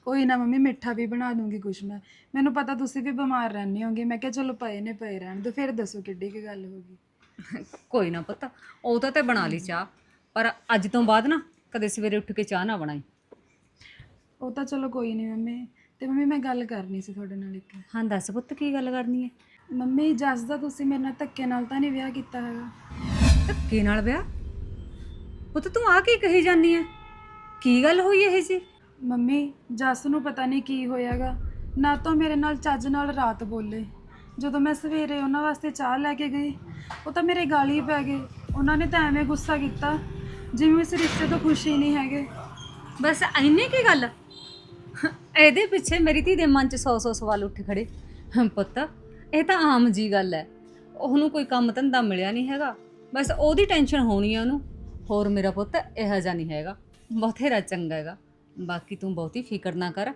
ਕੋਈ ਨਾ ਮੰਮੀ ਮਿੱਠਾ ਵੀ ਬਣਾ ਦੂੰਗੀ ਕੁਛ ਮੈਂ। ਮੈਨੂੰ ਪਤਾ ਤੁਸੀਂ ਵੀ ਬਿਮਾਰ ਰਹਿੰਦੇ ਹੋਗੇ। ਮੈਂ ਕਿਹਾ ਚਲੋ ਪਏ ਨੇ ਪਏ ਰਹਿਣ ਦੋ ਫਿਰ ਦੱਸੋ ਕਿੱਡੀ ਕੀ ਗੱਲ ਹੋ ਗਈ। ਕੋਈ ਨਾ ਪੁੱਤ ਉਹ ਤਾਂ ਤੇ ਬਣਾ ਲਈ ਚਾਹ। ਪਰ ਅੱਜ ਤੋਂ ਬਾਅਦ ਨਾ ਕਦੇ ਸਵੇਰੇ ਉੱਠ ਕੇ ਚਾਹ ਨਾ ਬਣਾਈ। ਉਹ ਤਾਂ ਚਲੋ ਕੋਈ ਨਹੀਂ ਮੰਮੀ। ਤੇ ਮੰਮੀ ਮੈਂ ਗੱਲ ਕਰਨੀ ਸੀ ਤੁਹਾਡੇ ਨਾਲ ਇੱਕ। ਹਾਂ ਦੱਸ ਪੁੱਤ ਕੀ ਗੱਲ ਕਰਨੀ ਹੈ? ਮੰਮੀ ਜੱਸ ਦਾ ਤੁਸੀਂ ਮੇਰੇ ਨਾਲ ਧੱਕੇ ਨਾਲ ਤਾਂ ਨਹੀਂ ਵਿਆਹ ਕੀਤਾ ਹੈਗਾ। ਧੱਕੇ ਨਾਲ ਵਿਆਹ? ਪੁੱਤ ਤੂੰ ਆ ਕੀ ਕਹੀ ਜਾਨੀ ਐ ਕੀ ਗੱਲ ਹੋਈ ਇਹ ਜੀ ਮੰਮੀ ਜੱਸ ਨੂੰ ਪਤਾ ਨਹੀਂ ਕੀ ਹੋਇਆਗਾ। ਨਾ ਤਾਂ ਮੇਰੇ ਨਾਲ ਚੱਜ ਨਾਲ ਰਾਤ ਬੋਲੇ। ਜਦੋਂ ਮੈਂ ਸਵੇਰੇ ਉਹਨਾਂ ਵਾਸਤੇ ਚਾਹ ਲੈ ਕੇ ਗਈ ਉਹ ਤਾਂ ਮੇਰੇ ਗਾਲੀ ਪੈ ਗਏ। ਉਹਨਾਂ ਨੇ ਤਾਂ ਐਵੇਂ ਗੁੱਸਾ ਕੀਤਾ ਜਿਵੇਂ ਇਸ ਰਿਸ਼ਤੇ ਤੋਂ ਖੁਸ਼ ਹੀ ਨਹੀਂ ਹੈਗੇ। ਬਸ ਐਨੇ ਕੀ ਗੱਲ? ਇਹਦੇ ਪਿੱਛੇ ਮੇਰੀ ਧੀ ਦੇ ਮਨ 'ਚ 100-100 ਸਵਾਲ ਉੱਠ ਖੜੇ। ਹਮ, ਪੁੱਤ ਇਹ ਤਾਂ ਆਮ ਜੀ ਗੱਲ ਹੈ ਉਹਨੂੰ ਕੋਈ ਕੰਮ ਧੰਦਾ ਮਿਲਿਆ ਨਹੀਂ ਹੈਗਾ। ਬਸ ਉਹਦੀ ਟੈਨਸ਼ਨ ਹੋਣੀ ਹੈ ਉਹਨੂੰ। ਹੋਰ ਮੇਰਾ ਪੁੱਤ ਇਹੋ ਜਿਹਾ ਨਹੀਂ ਹੈਗਾ। ਬਥੇਰਾ ਚੰਗਾ ਹੈਗਾ। ਬਾਕੀ ਤੂੰ ਬਹੁਤੀ ਫਿਕਰ ਨਾ ਕਰ।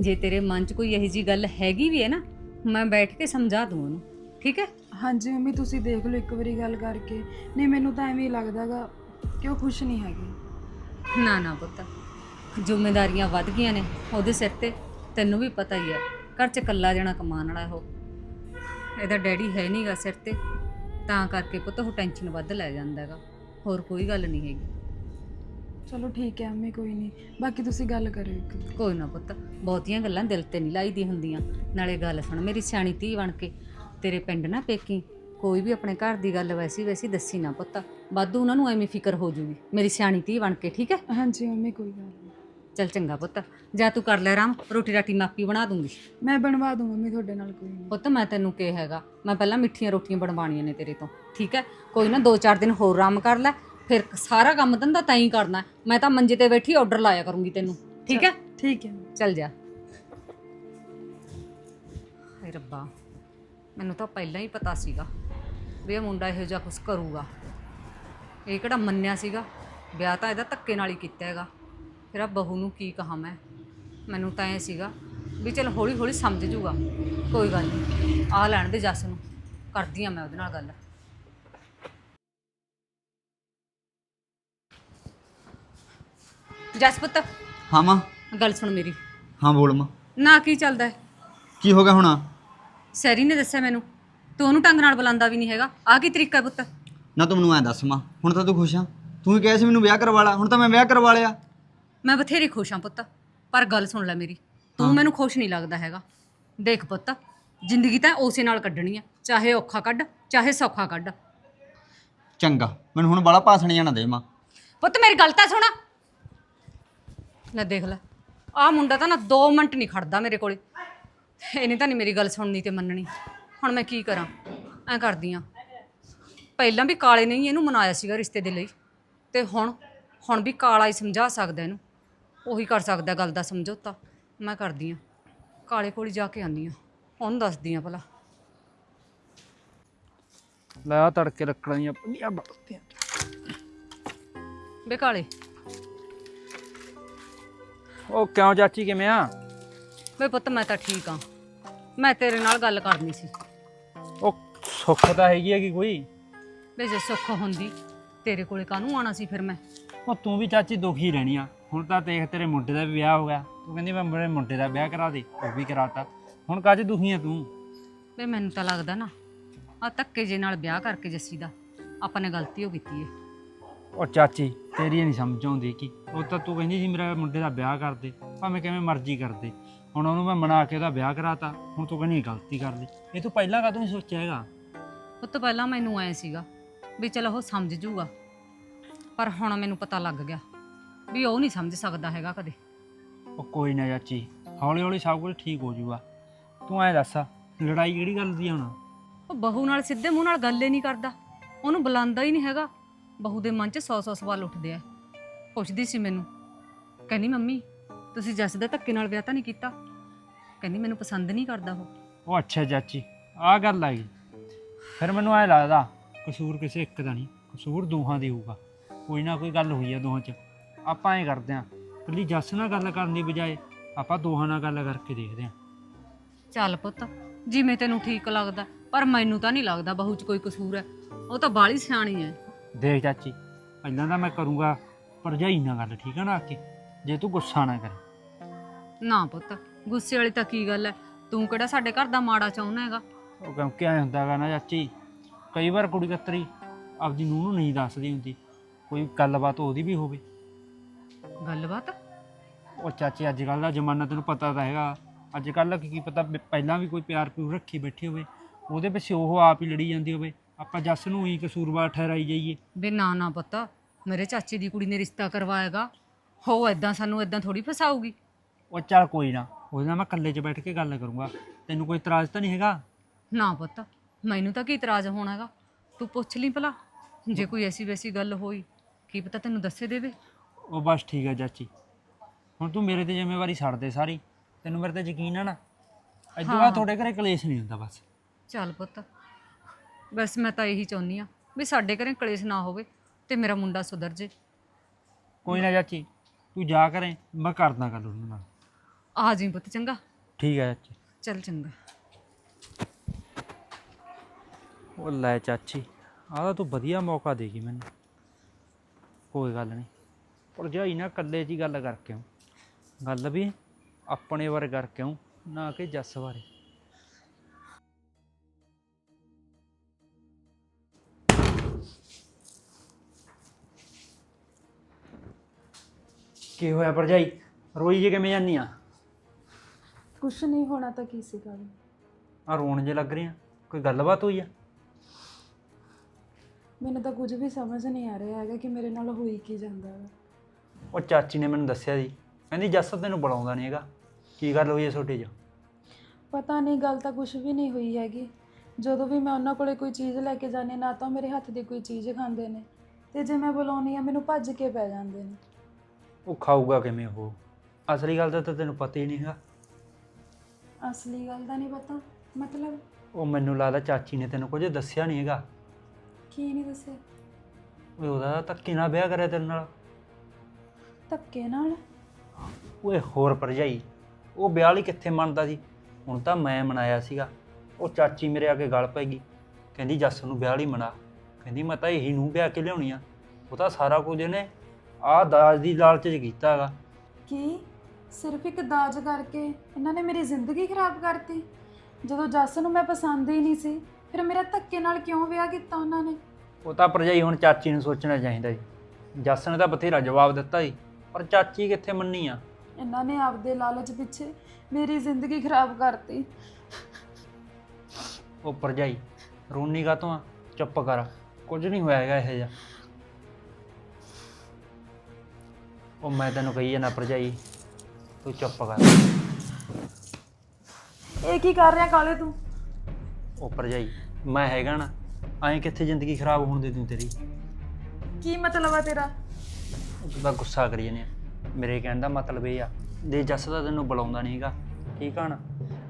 ਜੇ ਤੇਰੇ ਮਨ 'ਚ ਕੋਈ ਇਹੋ ਜੀ ਗੱਲ ਹੈਗੀ ਵੀ ਹੈ ਨਾ ਮੈਂ ਬੈਠ ਕੇ ਸਮਝਾ ਦੂੰ ਉਹਨੂੰ। ਠੀਕ ਹੈ? ਹਾਂਜੀ ਮੰਮੀ ਤੁਸੀਂ ਦੇਖ ਲਓ ਇੱਕ ਵਾਰੀ ਗੱਲ ਕਰਕੇ। ਨਹੀਂ ਮੈਨੂੰ ਤਾਂ ਐਵੇਂ ਹੀ ਲੱਗਦਾਗਾ ਕਿ ਉਹ ਖੁਸ਼ ਨਹੀਂ ਹੈਗੇ। ਨਾ ਨਾ ਪੁੱਤ। ਜ਼ਿੰਮੇਵਾਰੀਆਂ ਵੱਧ ਗਈਆਂ ਨੇ ਉਹਦੇ ਸਿਰ ਤੇ ਤੈਨੂੰ ਵੀ ਪਤਾ ਹੀ ਹੈ। ਘਰ 'ਚ ਇਕੱਲਾ ਜਣਾ ਕਮਾਉਣ ਵਾਲਾ ਉਹ। ਇਹਦਾ ਡੈਡੀ ਹੈ ਨਹੀਂਗਾ ਸਿਰ ਤੇ। ਤਾਂ ਕਰਕੇ ਪੁੱਤ ਉਹ ਟੈਨਸ਼ਨ ਵੱਧ ਲੈ ਜਾਂਦਾ ਹੈਗਾ ਹੋਰ ਕੋਈ ਗੱਲ ਨਹੀਂ ਹੈਗੀ। ਚਲੋ ਠੀਕ ਹੈ ਮੰਮੀ ਕੋਈ ਨਹੀਂ। ਬਾਕੀ ਤੁਸੀਂ ਗੱਲ ਕਰਿਓ ਇੱਕ। ਕੋਈ ਨਾ ਪੁੱਤ ਬਹੁਤੀਆਂ ਗੱਲਾਂ ਦਿਲ ਤੇ ਨਹੀਂ ਲਾਈਦੀ ਹੁੰਦੀਆਂ। ਨਾਲੇ ਗੱਲ ਸੁਣ ਮੇਰੀ ਸਿਆਣੀ ਧੀ ਬਣ ਕੇ। ਤੇਰੇ ਪਿੰਡ ਨਾ ਪੇਕੀ ਕੋਈ ਵੀ ਆਪਣੇ ਘਰ ਦੀ ਗੱਲ ਵੈਸੀ ਵੈਸੀ ਦੱਸੀ ਨਾ ਪੁੱਤ। ਵਾਧੂ ਉਹਨਾਂ ਨੂੰ ਐਵੇਂ ਫਿਕਰ ਹੋ ਜੂਗੀ। ਮੇਰੀ ਸਿਆਣੀ ਧੀ ਬਣ ਕੇ ਠੀਕ ਹੈ? ਹਾਂਜੀ ਮੰਮੀ ਕੋਈ ਗੱਲ ਨਹੀਂ। ਚੱਲ ਚੰਗਾ ਪੁੱਤ ਜਾ ਤੂੰ ਕਰ ਲੈ ਆਰਾਮ ਰੋਟੀ ਰਾਟੀ ਮੈਂ ਆਪੀ ਬਣਾ ਦੂੰਗੀ। ਮੈਂ ਬਣਵਾ ਦੂੰ ਮੰਮੀ ਤੁਹਾਡੇ ਨਾਲ ਕੋਈ ਨਹੀਂ। ਪੁੱਤ ਮੈਂ ਤੈਨੂੰ ਕਿਹਾ ਹੈਗਾ ਮੈਂ ਪਹਿਲਾਂ ਮਿੱਠੀਆਂ ਰੋਟੀਆਂ ਬਣਵਾਉਣੀਆਂ ਨੇ ਤੇਰੇ ਤੋਂ ਠੀਕ ਹੈ? ਕੋਈ ਨਾ 2-4 ਦਿਨ ਹੋਰ ਆਰਾਮ ਕਰ ਲੈ ਫਿਰ ਸਾਰਾ ਕੰਮ ਧੰਦਾ ਤਾਂ ਹੀ ਕਰਨਾ। ਮੈਂ ਤਾਂ ਮੰਜੇ ਤੇ ਬੈਠੀ ਆਰਡਰ ਲਾਇਆ ਕਰੂੰਗੀ ਤੈਨੂੰ। ਠੀਕ ਹੈ? ਠੀਕ ਹੈ। ਚੱਲ ਜਾ। ਹਾਏ ਰੱਬਾ ਮੈਨੂੰ ਤਾਂ ਪਹਿਲਾਂ ਹੀ ਪਤਾ ਸੀਗਾ ਵੀ ਇਹ ਮੁੰਡਾ ਇਹੋ ਜਿਹਾ ਕੁਝ ਕਰੂਗਾ। ਇਹ ਕਿਹੜਾ ਮੰਨਿਆ ਸੀਗਾ? ਵਿਆਹ ਤਾਂ ਇਹਦਾ ਧੱਕੇ ਨਾਲ ਹੀ ਕੀਤਾ ਹੈਗਾ। ਫਿਰ ਆ ਬਹੂ ਨੂੰ ਕੀ ਕਹਾਂ ਮੈਂ? ਮੈਨੂੰ ਤਾਂ ਐ ਸੀਗਾ ਵੀ ਚਲ ਹੌਲੀ ਹੌਲੀ ਸਮਝ ਜੂਗਾ। ਕੋਈ ਗੱਲ ਨਹੀਂ ਆ ਲੈਣ ਦੇ ਜੱਸ ਨੂੰ। ਕਰਦੀ ਆ ਮੈਂ ਉਹਦੇ ਨਾਲ ਗੱਲ। ਜਸ ਪੁੱਤ। ਹਾਂ ਮਾਂ। ਗੱਲ ਸੁਣ ਮੇਰੀ। ਹਾਂ ਬੋਲ ਮਾਂ। ਨਾ ਕੀ ਚੱਲਦਾ ਹੈ? ਕੀ ਹੋ ਗਿਆ ਹੁਣ? ਸੈਰੀ ਨੇ ਦੱਸਿਆ ਮੈਨੂੰ ਤੂੰ ਉਹਨੂੰ ਢੰਗ ਨਾਲ ਬੁਲਾਉਂਦਾ ਵੀ ਨਹੀਂ ਹੈਗਾ। ਆ ਕੀ ਤਰੀਕਾ ਹੈ ਪੁੱਤ? ਨਾ ਤੂੰ ਮੈਨੂੰ ਐ ਦੱਸ ਮਾਂ ਹੁਣ ਤਾਂ ਤੂੰ ਖੁਸ਼ ਆ। ਤੂੰ ਹੀ ਕਿਹਾ ਸੀ ਮੈਨੂੰ ਵਿਆਹ ਕਰਵਾ ਲਾ ਹੁਣ ਤਾਂ ਮੈਂ ਵਿਆਹ ਕਰਵਾ ਲਿਆ। ਮੈਂ ਬਥੇਰੀ ਖੁਸ਼ ਹਾਂ ਪੁੱਤ ਪਰ ਗੱਲ ਸੁਣ ਲੈ ਮੇਰੀ। ਤੂੰ ਮੈਨੂੰ ਖੁਸ਼ ਨਹੀਂ ਲੱਗਦਾ ਹੈਗਾ। ਦੇਖ ਪੁੱਤ ਜ਼ਿੰਦਗੀ ਤਾਂ ਉਸੇ ਨਾਲ ਕੱਢਣੀ ਆ ਚਾਹੇ ਔਖਾ ਕੱਢ ਚਾਹੇ ਸੌਖਾ ਕੱਢ। ਚੰਗਾ ਮੈਨੂੰ ਹੁਣ ਬੜਾ ਭਾਸਣ ਜਾਣਾ ਦੇ ਮਾਂ। ਪੁੱਤ ਮੇਰੀ ਗੱਲ ਤਾਂ ਸੁਣ। ਲੈ ਦੇਖ ਲੈ। ਆਹ ਮੁੰਡਾ ਤਾਂ ਨਾ 2 ਮਿੰਟ ਨਹੀਂ ਖੜਦਾ ਮੇਰੇ ਕੋਲੇ। ਇਹਨੇ ਤਾਂ ਨਹੀਂ ਮੇਰੀ ਗੱਲ ਸੁਣਨੀ ਤੇ ਮੰਨਣੀ। ਹੁਣ ਮੈਂ ਕੀ ਕਰਾਂ? ਐ ਕਰਦੀ ਆ। ਪਹਿਲਾਂ ਵੀ ਕਾਲੇ ਨੇ ਹੀ ਇਹਨੂੰ ਮਨਾਇਆ ਸੀਗਾ ਰਿਸ਼ਤੇ ਦੇ ਲਈ। ਤੇ ਹੁਣ ਹੁਣ ਵੀ ਕਾਲਾ ਹੀ ਸਮਝਾ ਸਕਦਾ ਇਹਨੂੰ। ਉਹੀ ਕਰ ਸਕਦਾ ਗੱਲ ਦਾ ਸਮਝੌਤਾ। ਮੈਂ ਕਰਦੀ ਆ। ਕਾਲੇ ਕੋਲ ਹੀ ਜਾ ਕੇ ਆਉਂਦੀ ਆ। ਉਹਨੂੰ ਦੱਸਦੀ ਆ ਭਲਾ। ਲੈ ਆ ਤੜਕੇ ਲੱਕੜਾਂ ਦੀਆਂ ਪੱਲੀਆਂ ਬਲਦੀਆਂ ਬੇ ਕਾਲੇ ਉਹ ਕਿਉਂ ਚਾਚੀ ਕਿਵੇਂ ਆ? ਬੇ ਪੁੱਤ ਮੈਂ ਤਾਂ ਠੀਕ ਆ। ਮੈਂ ਤੇਰੇ ਨਾਲ ਗੱਲ ਕਰਨੀ ਸੀ। ਉਹ ਸੁੱਖ ਤਾਂ ਹੈਗੀ ਹੈਗੀ ਕੋਈ? ਵੇ ਜੇ ਸੁੱਖ ਹੁੰਦੀ ਤੇਰੇ ਕੋਲੇ ਕਾਹਨੂੰ ਆਣਾ ਸੀ ਫਿਰ ਮੈਂ? ਉਹ ਤੂੰ ਵੀ ਚਾਚੀ ਦੁਖੀ ਰਹਿਣੀ ਆ। ਹੁਣ ਤਾਂ ਦੇਖ ਤੇਰੇ ਮੁੰਡੇ ਦਾ ਵੀ ਵਿਆਹ ਹੋ ਗਿਆ। ਤੂੰ ਕਹਿੰਦੀ ਮੈਂ ਮੇਰੇ ਮੁੰਡੇ ਦਾ ਵਿਆਹ ਕਰਾ ਦੇ ਉਹ ਵੀ ਕਰਾਤਾ। ਹੁਣ ਕਾਜ ਦੁਖੀ ਆ ਤੂੰ? ਵੇ ਮੈਨੂੰ ਤਾਂ ਲੱਗਦਾ ਨਾ ਆ ਧੱਕੇ ਜੇ ਨਾਲ ਵਿਆਹ ਕਰਕੇ ਜੱਸੀ ਦਾ ਆਪਾਂ ਨੇ ਗਲਤੀ ਹੋ ਕੀਤੀ ਏ। ਉਹ ਚਾਚੀ ਤੇਰੀ ਨਹੀਂ ਸਮਝ ਆਉਂਦੀ ਕਿ ਉਹ ਤਾਂ ਤੂੰ ਕਹਿੰਦੀ ਸੀ ਮੇਰੇ ਮੁੰਡੇ ਦਾ ਵਿਆਹ ਕਰ ਦੇ ਭਾਵੇਂ ਕਿਵੇਂ ਮਰਜ਼ੀ ਕਰ ਦੇ। ਹੁਣ ਉਹਨੂੰ ਮੈਂ ਮਨਾ ਕੇ ਉਹਦਾ ਵਿਆਹ ਕਰਾਤਾ ਹੁਣ ਤੂੰ ਕਹਿੰਦੀ ਗਲਤੀ ਕਰ ਲਈ ਇਹ ਤੂੰ ਪਹਿਲਾਂ ਕਾਹਤੋਂ ਨਹੀਂ ਸੋਚਿਆ ਹੈਗਾ? ਉਹ ਤੋਂ ਪਹਿਲਾਂ ਮੈਨੂੰ ਐ ਸੀਗਾ ਵੀ ਚਲ ਉਹ ਸਮਝ ਜੂਗਾ ਪਰ ਹੁਣ ਮੈਨੂੰ ਪਤਾ ਲੱਗ ਗਿਆ ਵੀ ਉਹ ਨਹੀਂ ਸਮਝ ਸਕਦਾ ਹੈਗਾ ਕਦੇ। ਉਹ ਕੋਈ ਨਾ ਚਾਚੀ ਹੌਲੀ ਹੌਲੀ ਸਭ ਕੁਝ ਠੀਕ ਹੋ ਜਾਊਗਾ ਤੂੰ ਐ ਦੱਸ ਲੜਾਈ ਕਿਹੜੀ ਗੱਲ ਦੀ ਹੁਣ? ਉਹ ਬਹੂ ਨਾਲ ਸਿੱਧੇ ਮੂੰਹ ਨਾਲ ਗੱਲ ਹੀ ਨਹੀਂ ਕਰਦਾ ਉਹਨੂੰ ਬੁਲਾਉਂਦਾ ਹੀ ਨਹੀਂ ਹੈਗਾ। ਬਹੂ ਦੇ ਮਨ 'ਚ 100-100 ਸਵਾਲ ਉੱਠਦੇ ਆ। ਪੁੱਛਦੀ ਸੀ ਮੈਨੂੰ ਕਹਿੰਦੀ ਮੰਮੀ ਤੁਸੀਂ ਜੱਸ ਦੇ ਧੱਕੇ ਨਾਲ ਵਿਆਹ ਤਾਂ ਨਹੀਂ ਕੀਤਾ? ਕਹਿੰਦੀ ਮੈਨੂੰ ਪਸੰਦ ਨਹੀਂ ਕਰਦਾ ਉਹ। ਉਹ ਅੱਛਾ ਚਾਚੀ ਆਹ ਗੱਲ ਆ ਗਈ ਫਿਰ ਮੈਨੂੰ ਐ ਲੱਗਦਾ ਕਸੂਰ ਕਿਸੇ ਇੱਕ ਦਾ ਨਹੀਂ ਕਸੂਰ ਦੋਹਾਂ ਦੀ ਹੋਊਗਾ। ਕੋਈ ਨਾ ਕੋਈ ਗੱਲ ਹੋਈ ਆ ਦੋਹਾਂ 'ਚ। ਆਪਾਂ ਐ ਕਰਦੇ ਆਂ ਕੱਲੀ ਜੱਸ ਨਾਲ ਗੱਲ ਕਰਨ ਦੀ ਬਜਾਏ ਆਪਾਂ ਦੋਹਾਂ ਨਾਲ ਗੱਲ ਕਰਕੇ ਦੇਖਦੇ ਆਂ। ਚੱਲ ਪੁੱਤ ਜਿਵੇਂ ਤੈਨੂੰ ਠੀਕ ਲੱਗਦਾ ਪਰ ਮੈਨੂੰ ਤਾਂ ਨਹੀਂ ਲੱਗਦਾ ਬਹੂ 'ਚ ਕੋਈ ਕਸੂਰ ਹੈ। ਉਹ ਤਾਂ ਬਾਲੀ ਸਿਆਣੀ ਹੈ। ਦੇਖ ਚਾਚੀ ਪਹਿਲਾਂ ਤਾਂ ਮੈਂ ਕਰੂੰਗਾ ਭਰਜਾਈ ਨਾਲ ਗੱਲ ਠੀਕ ਆ ਨਾ ਆ ਕੇ ਜੇ ਤੂੰ ਗੁੱਸਾ ਨਾ ਕਰੇ। ਨਾ ਪੁੱਤ ਗੁੱਸੇ ਵਾਲੀ ਤਾਂ ਕੀ ਗੱਲ ਹੈ ਤੂੰ ਕਿਹੜਾ ਸਾਡੇ ਘਰ ਦਾ ਮਾੜਾ ਚਾਹੁੰਦਾ ਹੈਗਾ? ਉਹ ਕਿਉਂਕਿ ਐ ਹੁੰਦਾ ਗਾ ਨਾ ਚਾਚੀ ਕਈ ਵਾਰ ਕੁੜੀ ਕਤਰੀ ਆਪਦੀ ਨੂੰਹ ਨੂੰ ਨਹੀਂ ਦੱਸਦੀ ਹੁੰਦੀ ਕੋਈ ਗੱਲਬਾਤ ਉਹਦੀ ਵੀ ਹੋਵੇ। ਗੱਲਬਾਤ? ਉਹ ਚਾਚੀ ਅੱਜ ਕੱਲ ਦਾ ਜ਼ਮਾਨਾ ਤੈਨੂੰ ਪਤਾ ਤਾਂ ਹੈਗਾ ਅੱਜ ਕੱਲ ਕੀ ਕੀ ਪਤਾ ਵੀ ਪਹਿਲਾਂ ਵੀ ਕੋਈ ਪਿਆਰ ਪਿਊਰ ਰੱਖੀ ਬੈਠੀ ਹੋਵੇ ਉਹਦੇ ਪਿੱਛੇ ਉਹ ਆਪ ਹੀ ਲੜੀ ਜਾਂਦੀ ਹੋਵੇ। ਆਪਾਂ ਜੱਸ ਨੂੰ ਹੀ ਕਸੂਰਵਾਰ ਠਹਿਰਾਈ ਜਾਈਏ। ਬੇ ਨਾ ਨਾ ਪੁੱਤ ਮੇਰੇ ਚਾਚੇ ਦੀ ਕੁੜੀ ਨੇ ਰਿਸ਼ਤਾ ਕਰਵਾਏਗਾ। ਹੋ ਐਦਾਂ ਸਾਨੂੰ ਐਦਾਂ ਥੋੜੀ ਫਸਾਊਗੀ। ਉਹ ਚੱਲ ਕੋਈ ਨਾ ਉਹਦੇ ਨਾਲ ਮੈਂ ਇਕੱਲੇ 'ਚ ਬੈਠ ਕੇ ਗੱਲ ਕਰੂੰਗਾ। ਤੈਨੂੰ ਕੋਈ ਇਤਰਾਜ਼ ਤਾਂ ਨਹੀਂ ਹੈਗਾ? ਨਾ ਪੁੱਤ ਮੈਨੂੰ ਤਾਂ ਕੀ ਇਤਰਾਜ਼ ਹੋਣਾ ਹੈਗਾ? ਤੂੰ ਪੁੱਛ ਲਈ ਭਲਾ ਜੇ ਕੋਈ ਐਸੀ ਵੈਸੀ ਗੱਲ ਹੋਈ ਕੀ ਪਤਾ ਤੈਨੂੰ ਦੱਸੇ ਦੇਵੇ? ਉਹ ਬਸ ਠੀਕ ਹੈ ਚਾਚੀ। ਹੁਣ ਤੂੰ ਮੇਰੇ ਤੇ ਜ਼ਿੰਮੇਵਾਰੀ ਛੱਡ ਦੇ ਸਾਰੀ। ਤੈਨੂੰ ਮੇਰੇ ਤੇ ਯਕੀਨ ਹੈ ਨਾ? ਇਦੋਂ ਬਾਅਦ ਤੁਹਾਡੇ ਘਰੇ ਕਲੇਸ਼ ਨਹੀਂ ਹੁੰਦਾ ਬਸ। ਚੱਲ ਪੁੱਤ ਬਸ ਮੈਂ ਤਾਂ ਇਹੀ ਚਾਹੁੰਦੀ ਆ ਵੀ ਸਾਡੇ ਘਰੇ ਕਲੇਸ਼ ਨਾ ਹੋਵੇ ਤੇ ਮੇਰਾ ਮੁੰਡਾ ਸੁਧਰ ਜੇ। ਕੋਈ ਨਾ ਚਾਚੀ ਤੂੰ ਜਾ ਕਰੇ ਮੈਂ ਕਰਦਾ ਗੱਲ ਉਹਨਾਂ ਨਾਲ। ਆ ਜੀ ਪੁੱਤ ਚੰਗਾ? ਠੀਕ ਹੈ ਚਾਚੀ। ਚੱਲ ਚੰਗਾ। ਉਹ ਲੈ ਚਾਚੀ ਆਹ ਤਾਂ ਤੂੰ ਵਧੀਆ ਮੌਕਾ ਦੇਗੀ ਮੈਨੂੰ। ਕੋਈ ਗੱਲ ਨਹੀਂ। ਭਰਜਾਈ ਨਾ ਇਕੱਲੇ ਹੀ ਗੱਲ ਕਰਕੇ ਆਉਂ। ਗੱਲ ਵੀ ਆਪਣੇ ਬਾਰੇ ਕਰਕੇ ਆਉਂ ਨਾ ਕਿ ਜੱਸ ਬਾਰੇ। ਕੀ ਹੋਇਆ ਭਰਜਾਈ? ਰੋਈ ਜੇ ਕਿਵੇਂ ਜਾਂਦੀ ਆ? ਕੁਛ ਨਹੀਂ ਹੋਣਾ ਤਾਂ ਕੀ ਸੀ ਗੱਲ? ਆ ਰੋਣ ਜੇ ਲੱਗ ਰਹੀਆਂ ਕੋਈ ਗੱਲਬਾਤ ਹੋਈ ਆ? ਮੈਨੂੰ ਤਾਂ ਕੁਝ ਵੀ ਸਮਝ ਨਹੀਂ ਆ ਰਿਹਾ ਹੈਗਾ ਕਿ ਮੇਰੇ ਨਾਲ ਹੋਈ ਕੀ ਜਾਂਦਾ ਹੈ। ਉਹ ਚਾਚੀ ਨੇ ਮੈਨੂੰ ਦੱਸਿਆ ਸੀ। ਕਹਿੰਦੀ ਜੱਸ ਤੈਨੂੰ ਬੁਲਾਉਂਦਾ ਨਹੀਂ ਹੈਗਾ। ਕੀ ਗੱਲ ਹੋਈ ਛੋਟੀ ਜਿਹੀ? ਪਤਾ ਨਹੀਂ ਗੱਲ ਤਾਂ ਕੁਝ ਵੀ ਨਹੀਂ ਹੋਈ ਹੈਗੀ। ਜਦੋਂ ਵੀ ਮੈਂ ਉਹਨਾਂ ਕੋਲੇ ਕੋਈ ਚੀਜ਼ ਲੈ ਕੇ ਜਾਂਦੀ ਨਾ ਤਾਂ ਉਹ ਮੇਰੇ ਹੱਥ ਦੀ ਕੋਈ ਚੀਜ਼ ਖਾਂਦੇ ਨੇ। ਤੇ ਜੇ ਮੈਂ ਬੁਲਾਉਣੀ ਆ ਮੈਨੂੰ ਭੱਜ ਕੇ ਪੈ ਜਾਂਦੇ ਨੇ। ਉਹ ਖਾਊਗਾ ਕਿਵੇਂ ਉਹ? ਅਸਲੀ ਗੱਲ ਦਾ ਤਾਂ ਤੈਨੂੰ ਪਤਾ ਹੀ ਨਹੀਂ ਹੈਗਾ ਅਸਲੀ ਗੱਲ ਦਾ ਨਹੀਂ ਪਤਾ ਮਤਲਬ? ਉਹ ਮੈਨੂੰ ਲੱਗਦਾ ਚਾਚੀ ਨੇ ਤੈਨੂੰ ਕੁਝ ਦੱਸਿਆ ਨਹੀਂ ਹੈਗਾ। ਕੀ ਨਹੀਂ ਦੱਸਿਆ? ਓਏ ਉਹਦਾ ਧੱਕੇ ਨਾਲ ਵਿਆਹ ਕਰਿਆ ਤੇਰੇ ਨਾਲ। ਧੱਕੇ ਨਾਲ? ਓਏ ਹੋਰ ਭਰਜਾਈ ਉਹ ਵਿਆਹ ਲਈ ਕਿੱਥੇ ਮੰਨਦਾ ਸੀ? ਹੁਣ ਤਾਂ ਮੈਂ ਮਨਾਇਆ ਸੀਗਾ। ਉਹ ਚਾਚੀ ਮੇਰੇ ਆ ਕੇ ਗੱਲ ਪੈ ਗਈ। ਕਹਿੰਦੀ ਜੱਸ ਨੂੰ ਵਿਆਹ ਲਈ ਮਨਾ। ਕਹਿੰਦੀ ਮੈਂ ਤਾਂ ਇਹੀ ਨੂੰ ਵਿਆਹ ਕੇ ਲਿਆਉਣੀ ਆ। ਉਹ ਤਾਂ ਸਾਰਾ ਕੁਝ ਇਹਨੇ ਆਹ ਦਾਜ ਦੀ ਲਾਲਚ 'ਚ ਕੀਤਾ ਹੈਗਾ। ਕੀ? ਸਿਰਫ ਇੱਕ ਦਾਜ ਕਰਕੇ ਇਹਨਾਂ ਨੇ ਮੇਰੀ ਜ਼ਿੰਦਗੀ ਖਰਾਬ ਕਰਤੀ? ਜਦੋਂ ਜੱਸ ਨੂੰ ਮੈਂ ਪਸੰਦ ਹੀ ਨਹੀਂ ਸੀ ਫਿਰ ਮੇਰਾ ਧੱਕੇ ਨਾਲ ਕਿਉਂ ਵਿਆਹ ਕੀਤਾ ਉਹਨਾਂ ਨੇ? ਉਹ ਤਾਂ ਭਰਜਾਈ ਹੁਣ ਚਾਚੀ ਨੂੰ ਸੋਚਣਾ ਚਾਹੀਦਾ ਸੀ ਜੱਸ ਨੇ ਤਾਂ ਬਥੇਰਾ ਜਵਾਬ ਦਿੱਤਾ ਸੀ ਪਰ ਚਾਚੀ ਕਿੱਥੇ ਮੰਨੀ ਆ? ਇਹਨਾਂ ਨੇ ਆਪਦੇ ਲਾਲਚ ਪਿੱਛੇ ਮੇਰੀ ਜ਼ਿੰਦਗੀ ਖਰਾਬ ਕਰਤੀ। ਉਹ ਭਰਜਾਈ ਰੋਣੀ ਕਾ ਆ? ਚੁੱਪ ਕਰ। ਕੁਝ ਨਹੀਂ ਹੋਇਆ ਹੈਗਾ ਇਹ ਜਿਹਾ। ਉਹ ਮੈਂ ਤੈਨੂੰ ਕਹੀ ਜਾਣਾ ਭਰਜਾਈ ਤੂੰ ਚੁੱਪ ਕਰ। ਇਹ ਕੀ ਕਰ ਰਿਹਾ ਕਾਲੇ ਤੂੰ? ਉਹ ਭਰਜਾਈ ਮੈਂ ਹੈਗਾ ਨਾ ਐਂ ਕਿੱਥੇ ਜ਼ਿੰਦਗੀ ਖਰਾਬ ਹੋਣ ਦੇ ਦੂੰ ਤੇਰੀ? ਕੀ ਮਤਲਬ ਆ ਤੇਰਾ? ਤੂੰ ਤਾਂ ਗੁੱਸਾ ਕਰੀ ਜਾਂਦੇ ਮੇਰੇ ਕਹਿਣ ਦਾ ਮਤਲਬ ਇਹ ਆ ਦੇ ਜੱਸ ਦਾ ਤੈਨੂੰ ਬੁਲਾਉਂਦਾ ਨਹੀਂ ਹੈਗਾ ਠੀਕ ਆ ਨਾ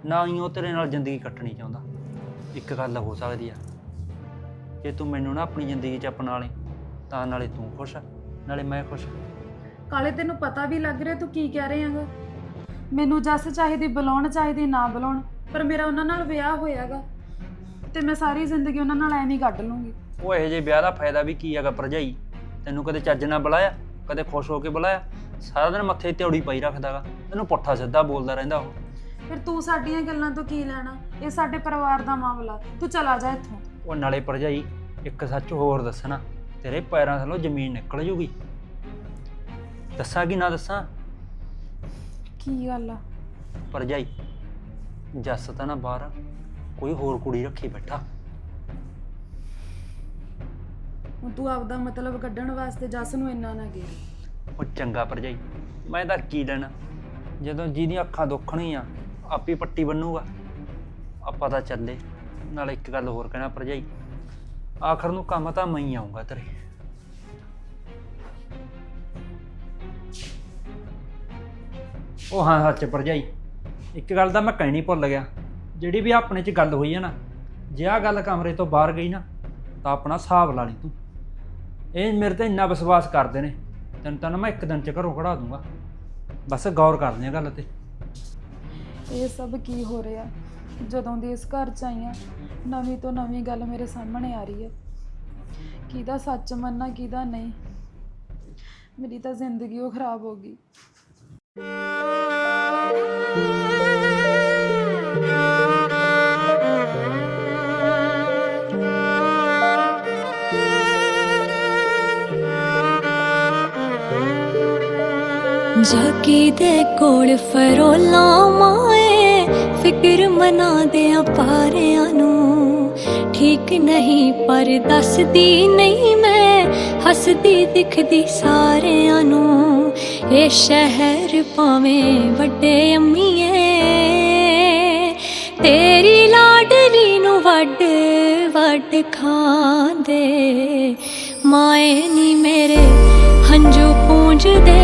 ਨਾ ਹੀ ਉਹ ਤੇਰੇ ਨਾਲ ਜ਼ਿੰਦਗੀ ਕੱਟਣੀ ਚਾਹੁੰਦਾ। ਇੱਕ ਗੱਲ ਹੋ ਸਕਦੀ ਆ ਜੇ ਤੂੰ ਮੈਨੂੰ ਨਾ ਆਪਣੀ ਜ਼ਿੰਦਗੀ 'ਚ ਅਪਣਾ ਲੈ ਤਾਂ ਨਾਲੇ ਤੂੰ ਖੁਸ਼ ਨਾਲੇ ਮੈਂ ਖੁਸ਼ ਕਾਲੇ ਤੈਨੂੰ ਪਤਾ ਵੀ ਲੱਗ ਰਿਹਾ ਤੂੰ ਕੀ ਕਹਿ ਰਿਹਾ ਹੈਗਾ? ਮੈਨੂੰ ਜੱਸ ਚਾਹੀਦੀ ਬੁਲਾਉਣ ਚਾਹੀਦੀ ਨਾ ਬੁਲਾਉਣ ਪਰ ਮੇਰਾ ਉਹਨਾਂ ਨਾਲ ਵਿਆਹ ਹੋਇਆਗਾ। ਤੇ ਮੈਂ ਸਾਰੀ ਜ਼ਿੰਦਗੀ ਉਹਨਾਂ ਨਾਲ ਐਵੇਂ ਹੀ ਕੱਢ ਲੂੰਗੀ। ਉਹ ਇਹੋ ਜਿਹੇ ਵਿਆਹ ਦਾ ਫਾਇਦਾ ਵੀ ਕੀ ਹੈਗਾ ਭਰਜਾਈ? ਤੈਨੂੰ ਕਦੇ ਚੱਜ ਨਾਲ ਬੁਲਾਇਆ? ਕਦੇ ਖੁਸ਼ ਹੋ ਕੇ ਬੁਲਾਇਆ? ਸਾਰਾ ਦਿਨ ਮੱਥੇ ਤੇ ਔੜੀ ਪਈ ਰੱਖਦਾਗਾ। ਤੈਨੂੰ ਪੁੱਠਾ ਸਿੱਧਾ ਬੋਲਦਾ ਰਹਿੰਦਾ ਉਹ। ਫਿਰ ਤੂੰ ਸਾਡੀਆਂ ਗੱਲਾਂ ਤੋਂ ਕੀ ਲੈਣਾ? ਇਹ ਸਾਡੇ ਪਰਿਵਾਰ ਦਾ ਮਾਮਲਾ। ਤੂੰ ਚਲਾ ਜਾ ਇੱਥੋਂ। ਉਹ ਨਾਲੇ ਭਰਜਾਈ ਇੱਕ ਸੱਚ ਹੋਰ ਦੱਸਣਾ। ਤੇਰੇ ਪੈਰਾਂ ਥੱਲੋਂ ਜ਼ਮੀਨ ਨਿਕਲ ਜੂਗੀ। ਦੱਸਾਂ ਕਿ ਨਾ ਦੱਸਾਂ? ਕੀ ਗੱਲ ਆ? ਭਰਜਾਈ ਜੱਸ ਤਾਂ ਨਾ ਬਾਹਰ ਕੋਈ ਹੋਰ ਕੁੜੀ ਰੱਖੀ ਬੈਠਾ। ਹੁਣ ਤੂੰ ਆਪਦਾ ਮਤਲਬ ਕੱਢਣ ਵਾਸਤੇ ਜੱਸ ਨੂੰ ਇੰਨਾ ਨਾ ਗੇਰ ਉਹ ਚੰਗਾ ਭਰਜਾਈ ਮੈਂ ਤਾਂ ਕੀ ਲੈਣਾ? ਜਦੋਂ ਜਿਹਦੀਆਂ ਅੱਖਾਂ ਦੁੱਖਣੀਆਂ ਆਪੀ ਪੱਟੀ ਬੰਨੂਗਾ। ਆਪਾਂ ਤਾਂ ਚੱਲੇ। ਨਾਲ ਇੱਕ ਗੱਲ ਹੋਰ ਕਹਿਣਾ ਭਰਜਾਈ ਆਖਰ ਨੂੰ ਕੰਮ ਤਾਂ ਮੈਂ ਹੀ ਆਉਂਗਾ ਤੇਰੇ। ਉਹ ਹਾਂ ਸੱਚ ਭਰਜਾਈ ਇੱਕ ਗੱਲ ਤਾਂ ਮੈਂ ਕਹਿਣੀ ਭੁੱਲ ਗਿਆ। ਜਿਹੜੀ ਵੀ ਆਪਣੇ 'ਚ ਗੱਲ ਹੋਈ ਹੈ ਨਾ, ਜੇ ਆ ਗੱਲ ਕਮਰੇ ਤੋਂ ਬਾਹਰ ਗਈ ਨਾ, ਤਾਂ ਆਪਣਾ ਹਿਸਾਬ ਲਾ ਲਈ ਤੂੰ। ਇਹ ਮੇਰੇ ਤੇ ਇੰਨਾ ਵਿਸ਼ਵਾਸ ਕਰਦੇ ਨੇ। ਤੈਨੂੰ ਤਾਂ ਨਾ ਮੈਂ ਇੱਕ ਦਿਨ ਚ ਘਰੋਂ ਕਢਾ ਦੂੰਗਾ। ਬਸ ਗੌਰ ਕਰਦੇ ਆ ਗੱਲ ਤੇ। ਇਹ ਸਭ ਕੀ ਹੋ ਰਿਹਾ? ਜਦੋਂ ਦੀ ਇਸ ਘਰ ਚ ਆਈ ਹਾਂ ਨਵੀਂ ਤੋਂ ਨਵੀਂ ਗੱਲ ਮੇਰੇ ਸਾਹਮਣੇ ਆ ਰਹੀ ਹੈ। ਕਿਹਦਾ ਸੱਚ ਮੰਨਣਾ ਕਿਹਦਾ ਨਹੀਂ। ਮੇਰੀ ਤਾਂ ਜ਼ਿੰਦਗੀ ਉਹ ਖਰਾਬ ਹੋ ਗਈ। ਜਾਗੀ ਦੇ ਕੋਲ ਫਰੋਲਾ ਮਾਏ ਫਿਕਰ ਮਨਾ ਦੇ ਪਾਰਿਆਂ ਨੂੰ ਠੀਕ ਨਹੀਂ, ਪਰ ਦੱਸਦੀ ਨਹੀਂ ਮੈਂ। ਹੱਸਦੀ ਦਿਖਦੀ ਸਾਰਿਆਂ ਨੂੰ, ਇਹ ਸ਼ਹਿਰ ਭਾਵੇਂ ਵੱਡੇ ਅੰਮੀਏ ਤੇਰੀ ਲਾਡਲੀ ਨੂੰ ਵੱਡ ਵੱਡ ਖਾਂਦੇ ਮਾਏ ਨੀ ਮੇਰੇ ਹੰਝੂ ਪੂੰਝਦੇ।